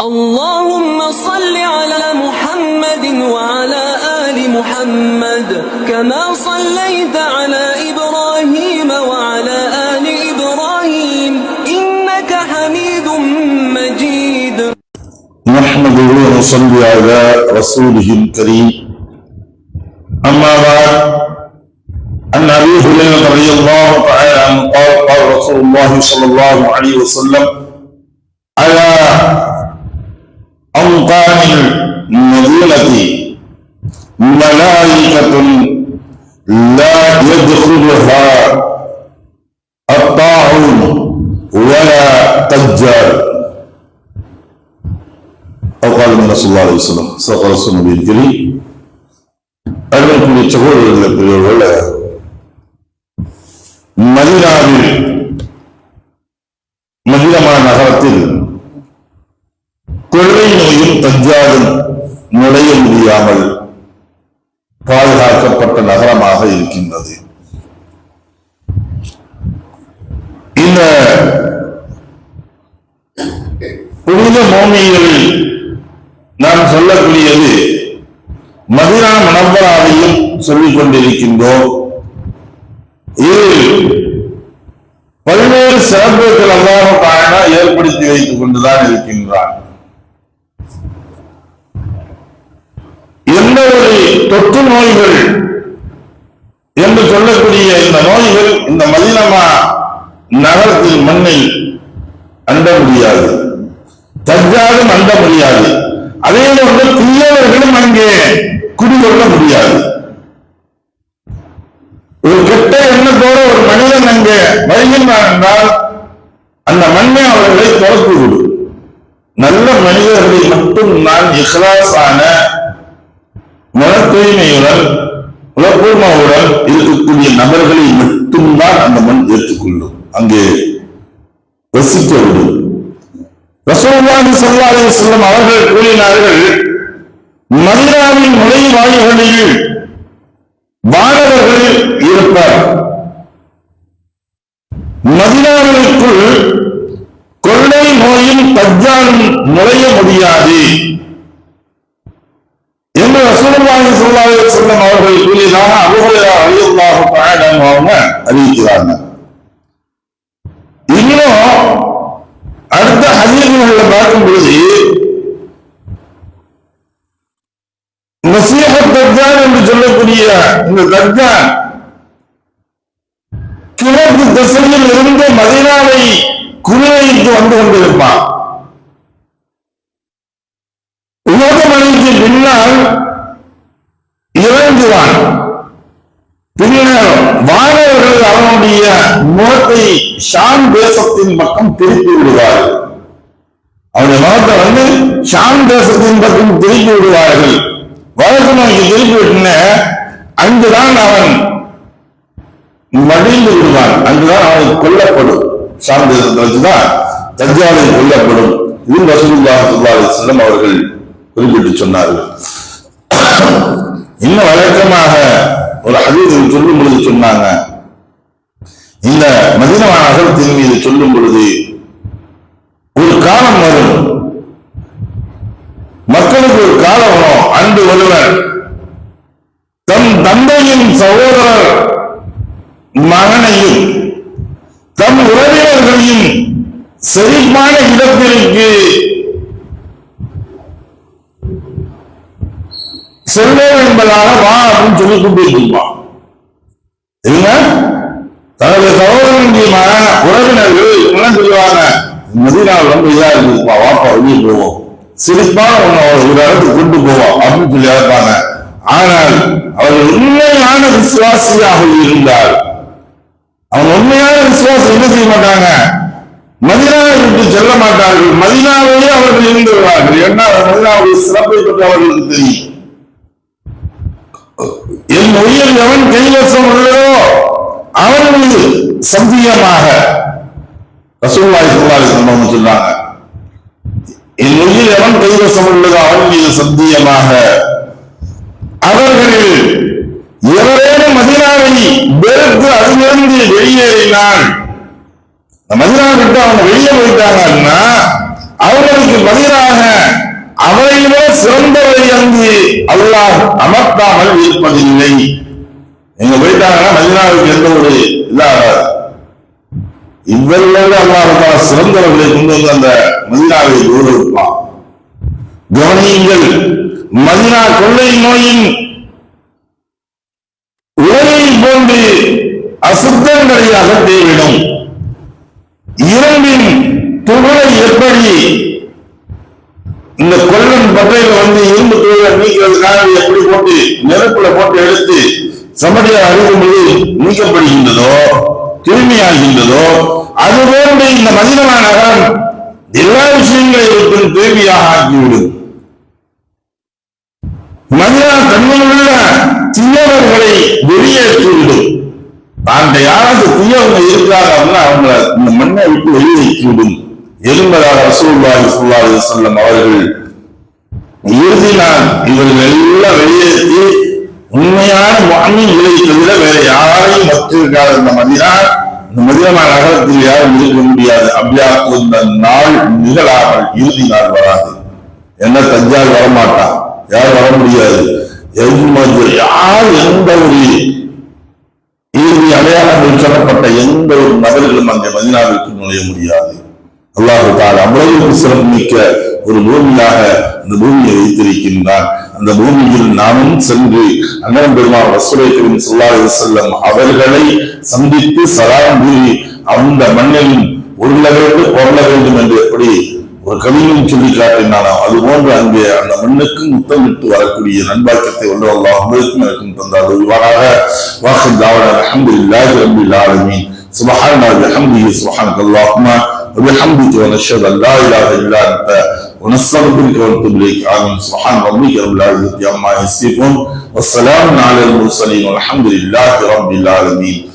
اللهم صل على محمد وعلى آل محمد كما صليت على إبراهيم وعلى آل إبراهيم إنك حميد مجيد. نحمده ونصلي على رسوله الكريم. أما بعد عن أبي هريرة رضي الله تعالى عنه قال قال رسول الله صلى الله عليه وسلم على أنقان المدينة ملائكة لا يدخلها الطاعون ولا تجار أو قال النبي صلى الله عليه وسلم صدق رسول النبي الكريم அருமைக்குரிய சகோதரர்கள் பெரியவர்கள மதினாவில் கொள்ளை நுழைய முடியாமல் பாதுகாக்கப்பட்ட நகரமாக இருக்கின்றது. இந்த புனித மோமியங்களில் நாம் சொல்லக்கூடியது மதுரா மணவராவையும் சொல்லிக் கொண்டிருக்கின்றோம். இதில் பல்வேறு சிறப்புகள் அல்லாத ஏற்படுத்தி வைத்துக் கொண்டுதான் இருக்கின்றான். எந்த ஒரு தொற்று நோய்கள் என்று சொல்லக்கூடிய இந்த நோய்கள் இந்த மதினமா நகரத்தில் மண்ணை அண்ட முடியாது. தஞ்சாலும் அண்ட முடியாது. அதே போன்று தீயவர்களும் அங்கே குடிகொள்ள முடியாது. ஒரு கெட்ட எண்ணத்தோட ஒரு மனிதன் அங்கே வருகின்றான் என்றால் அந்த மண்ணை அவர்களை துறத்து விடும். நல்ல மனிதர்களை மட்டும் நான் இஹ்லாஸான மன தூய்மையுடன் உலகூர்மாவுடன் இருக்கக்கூடிய நபர்களை மட்டும்தான் அந்த மண் ஏற்றுக்கொள்ளும். அங்கே வசிக்க விடும் ரசூலுல்லாஹி ஸல்லல்லாஹு செல்லும் அவர்கள் கூறினார்கள் மதீனாவின் நுழைவாயில்களில் வானவர்கள் இருப்பார். மதினாவிற்குள் கொள்ளை நோயும் தஜ்ஜாலும் நுழைய முடியாது. ரசூலுல்லாஹி ஸல்லல்லாஹு அலைஹி வஸல்லம் அவர்கள் கூறியதாக அபூஹுரைரா ரலியல்லாஹு தஆலா அவங்க அறிவிக்கிறாங்க. இன்னும் அடுத்த ஹதீஸ்களை பார்க்கும் பொழுது நசீஹத் தஜ்ஜால் என்று சொல்லக்கூடிய இந்த தஜ்ஜால் கிழக்கு திசையில் இருந்து மதீனாவை குறிவைத்து வந்து கொண்டிருப்பான். உலகமணிக்கு பின்னால் இறங்குவான் பின்னர் வானவர்கள் அவனுடைய முகத்தை ஷாம் தேசத்தின் பக்கம் திருப்பி விடுவார்கள். அவருடைய முகத்தை வந்து ஷாம் தேசத்தின் பக்கம் திருப்பி விடுவார்கள். வழக்கு நோக்கி திருப்பி விட்டுன அங்குதான் அவன் மடிந்து விடுவான். அங்குதான் அவன் கொல்லப்படும். ஷாம் தேசத்தை வச்சுதான் தஞ்சாவில் கொல்லப்படும். இது வசூல் ஸல்லல்லாஹு அவர்கள் குறிப்பிட்டு சொன்னார்கள். இன்னும் வழக்கமாக ஒரு ஹதீஸில் சொல்லும் பொழுது சொன்னாங்க. இந்த மதினா நகரத்தின் மீது சொல்லும் பொழுது ஒரு காலம் வரும். மக்களுக்கு ஒரு காலம் வரும். அன்று ஒருவர் தம் தந்தையின் சகோதரர் மகனையும் தம் உறவினர்களையும் செழிப்பான இடத்திற்கு செல்வம் என்பதாக வா அப்படின்னு சொல்லி கூப்பிட்டுருப்பான் இல்ல தனது சகோதரனுடைய மகன் உறவினர்கள் என்ன சொல்லுவாங்க? மதினாவில் ரொம்ப இதா இருந்துப்பா வாப்பா வெளியே போவோம். சிரிப்பா உன்னை ஒரு இடத்துக்கு கொண்டு போவோம் அப்படின்னு சொல்லி அழைப்பாங்க. ஆனால் அவர்கள் உண்மையான விசுவாசியாக இருந்தார் அவங்க உண்மையான விசுவாசம் என்ன செய்ய மாட்டாங்க? மதினாவை விட்டு செல்ல மாட்டார்கள். மதினாவிலே அவர்கள் இருந்து வருவார்கள். என்ன? மதினாவுடைய சிறப்பை பற்றி அவர்களுக்கு தெரியும் என் உயிர் எவன் கைவசம் உள்ளதோ அவன் மீது சத்தியமாக ரசூல்லாய் சொல்லாய் சம்பவம் சொன்னாங்க. என் உயிர் எவன் கைவசம் உள்ளதோ அவன் மீது சத்தியமாக அவர்களில் எவரேனும் மதினாவை வெறுத்து அதிலிருந்து வெளியேறினான். மதினா விட்டு அவங்க வெளியே போயிட்டாங்கன்னா அவங்களுக்கு பதிலாக அவரை விட சிறந்தவரை அங்கு அல்லாஹ் அமர்த்தாமல் இருப்பதில்லை. எங்க போயிட்டாங்கன்னா மதினாவுக்கு எந்த ஒரு இதாக இவர்களோடு அல்லாஹ் சிறந்தவர்களை கொண்டு வந்து அந்த மதினாவை கௌரவிப்பான் கவனியுங்கள் மதினா கொள்ளை நோயின் உலகை போன்று அசுத்தங்களை அகற்ற வேண்டும் இரும்பின் துகளை எப்படி இந்த கொள்ளன் பட்டையில வந்து இரும்பு துகளை நீக்கிறதுக்காக எப்படி போட்டு நெருப்புல போட்டு எடுத்து சமடியார் அருகுமொழி நீக்கப்படுகின்றதோ தூய்மையாகின்றதோ அதுபோன்று இந்த மனிதமான நகரம் எல்லா விஷயங்களையும் தூய்மையாக ஆக்கிவிடும். மதினா தன்மையுள்ள தீயவர்களை வெளியேற்றிவிடும். அந்த யாராவது தீயவங்க இருக்காங்க அப்படின்னா அவங்களை இந்த மண்ணை விட்டு வெளியேற்றிவிடும். எலும்பதாக ரசூல்லாஹி ஸல்லல்லாஹு செல்லம் அவர்கள் இறுதி நான் இவர்கள் எல்லாம் வெளியேற்றி உண்மையான முஅமின்களை தவிர வேற யாரையும் மற்றிருக்காத இந்த மதினா இந்த மதினா நகரத்தில் யாரும் இருக்க முடியாது. அப்படியா இந்த நாள் நிகழாமல் இறுதி நாள் வராது. என்ன தஞ்சால் வரமாட்டான்? யாரும் வர முடியாது. எந்த யார் எந்த ஒரு இறுதி அடையாளங்கள் சொல்லப்பட்ட எந்த ஒரு நபர்களும் அந்த மதினாவிற்கு நுழைய முடியாது. அல்லாஹு தால் அவ்வளவு சிறப்புமிக்க ஒரு பூமியாக இந்த பூமியை வைத்திருக்கின்றான். அந்த பூமியில் நாமும் சென்று அண்ணன் பெருமாள் ரசூலைக்கரின் சொல்லாஹு செல்லம் அவர்களை சந்தித்து சலாம் கூறி அந்த மண்ணில் உருள வேண்டும் பொருள வேண்டும் என்று எப்படி ஒரு கவியும் சொல்லி காட்டினானோ அது போன்று அங்கே அந்த மண்ணுக்கு முத்தமிட்டு வரக்கூடிய நண்பாக்கத்தை ஒன்று அல்லாஹ் உங்களுக்கும் எனக்கும் தந்தார் இவ்வாறாக வாக்கு தாவட அலமதுல்லாஹி ரபில் ஆலமீன் سبحان الله بحمده سبحانك اللهم وبحمدك ونشهد ان لا اله الا انت ونستغفرك ونتوب آمين. سبحان ربك رب العزة عما يصفون والسلام على المرسلين والحمد لله رب العالمين.